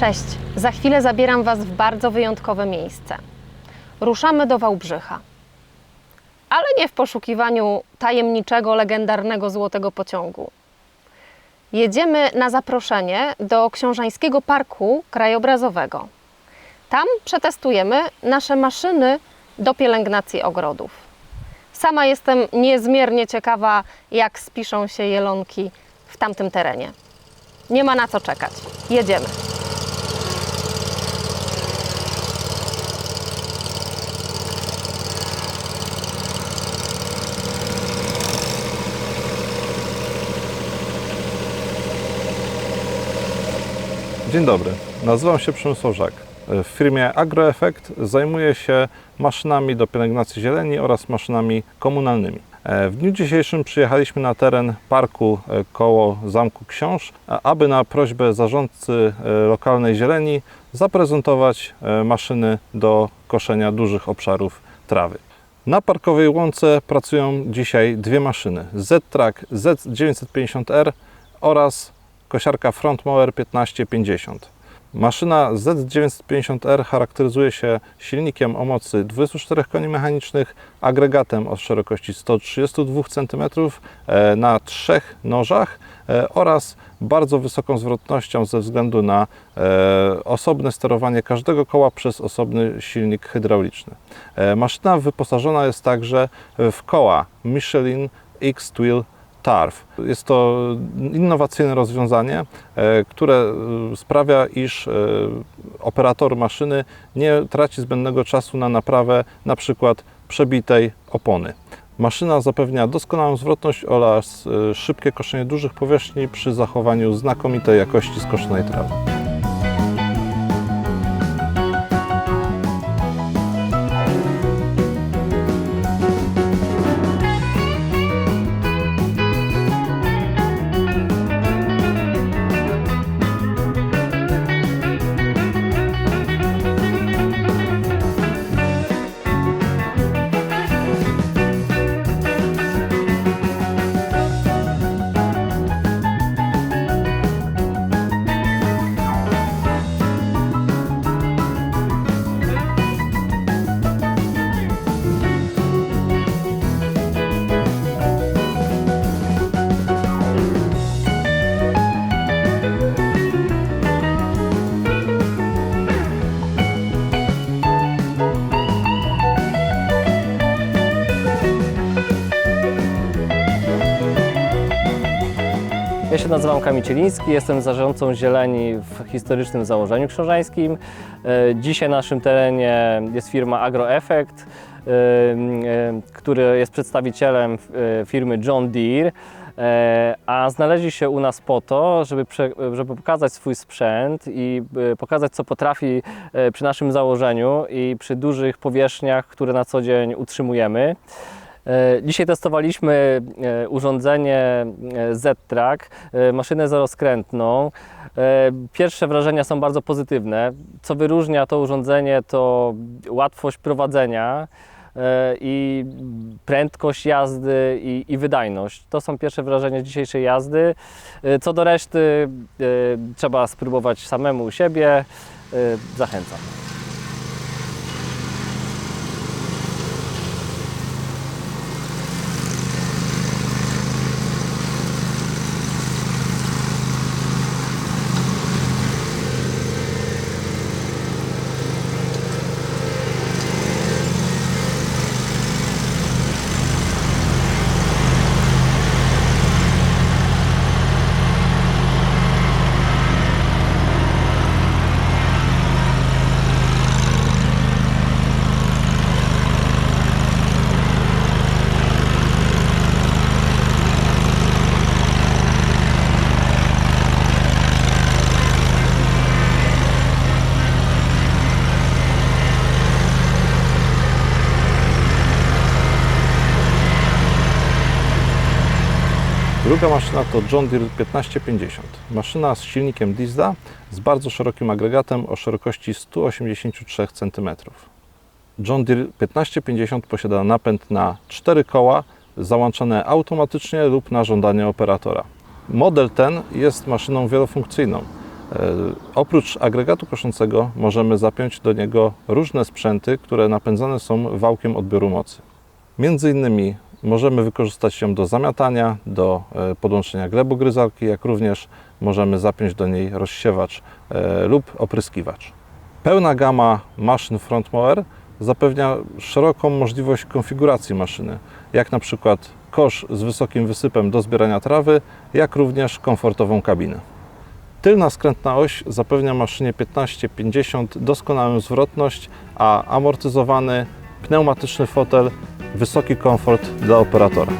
Cześć, za chwilę zabieram Was w bardzo wyjątkowe miejsce. Ruszamy do Wałbrzycha. Ale nie w poszukiwaniu tajemniczego, legendarnego złotego pociągu. Jedziemy na zaproszenie do Książańskiego Parku Krajobrazowego. Tam przetestujemy nasze maszyny do pielęgnacji ogrodów. Sama jestem niezmiernie ciekawa, jak spiszą się jelonki w tamtym terenie. Nie ma na co czekać. Jedziemy. Dzień dobry, nazywam się Przemysław Żak. W firmie AgroEffect zajmuję się maszynami do pielęgnacji zieleni oraz maszynami komunalnymi. E, W dniu dzisiejszym przyjechaliśmy na teren parku e, koło Zamku Książ, a- aby na prośbę zarządcy e, lokalnej zieleni zaprezentować e, maszyny do koszenia dużych obszarów trawy. Na parkowej łące pracują dzisiaj dwie maszyny: Z-Track Z950R oraz kosiarka Frontmower 1550. Maszyna Z950R charakteryzuje się silnikiem o mocy 24 koni mechanicznych, agregatem o szerokości 132 cm e, na trzech nożach e, oraz bardzo wysoką zwrotnością ze względu na e, osobne sterowanie każdego koła przez osobny silnik hydrauliczny. Maszyna wyposażona jest także w koła Michelin X-Twill TARF. Jest to innowacyjne rozwiązanie, e, które e, sprawia, iż e, operator maszyny nie traci zbędnego czasu na naprawę na przykład przebitej opony. Maszyna zapewnia doskonałą zwrotność oraz szybkie koszenie dużych powierzchni przy zachowaniu znakomitej jakości skoszonej trawy. Ja się nazywam Kamil Cieliński, jestem zarządcą zieleni w historycznym założeniu krzążańskim. E, Dzisiaj na naszym terenie jest firma AgroEffect, e, e, który jest przedstawicielem firmy John Deere. A znaleźli się u nas po to, żeby, żeby pokazać swój sprzęt i pokazać, co potrafi przy naszym założeniu i przy dużych powierzchniach, które na co dzień utrzymujemy. E, Dzisiaj testowaliśmy e, urządzenie e, Z-Track, maszynę zarozkrętną. E, Pierwsze wrażenia są bardzo pozytywne. Co wyróżnia to urządzenie to łatwość prowadzenia i prędkość jazdy i, i wydajność. To są pierwsze wrażenia dzisiejszej jazdy. Co do reszty trzeba spróbować samemu u siebie. Zachęcam. Druga maszyna to John Deere 1550. Maszyna z silnikiem Dizda z bardzo szerokim agregatem o szerokości 183 cm. John Deere 1550 posiada napęd na 4 koła załączane automatycznie lub na żądanie operatora. Model ten jest maszyną wielofunkcyjną. E, Oprócz agregatu koszącego możemy zapiąć do niego różne sprzęty, które napędzane są wałkiem odbioru mocy. Między innymi możemy wykorzystać ją do zamiatania, do e, podłączenia glebogryzarki, jak również możemy zapiąć do niej rozsiewacz e, lub opryskiwacz. Pełna gama maszyn front mower zapewnia szeroką możliwość konfiguracji maszyny, jak na przykład kosz z wysokim wysypem do zbierania trawy, jak również komfortową kabinę. Tylna skrętna oś zapewnia maszynie 15-50 doskonałą zwrotność, a amortyzowany pneumatyczny fotel wysoki komfort dla operatora.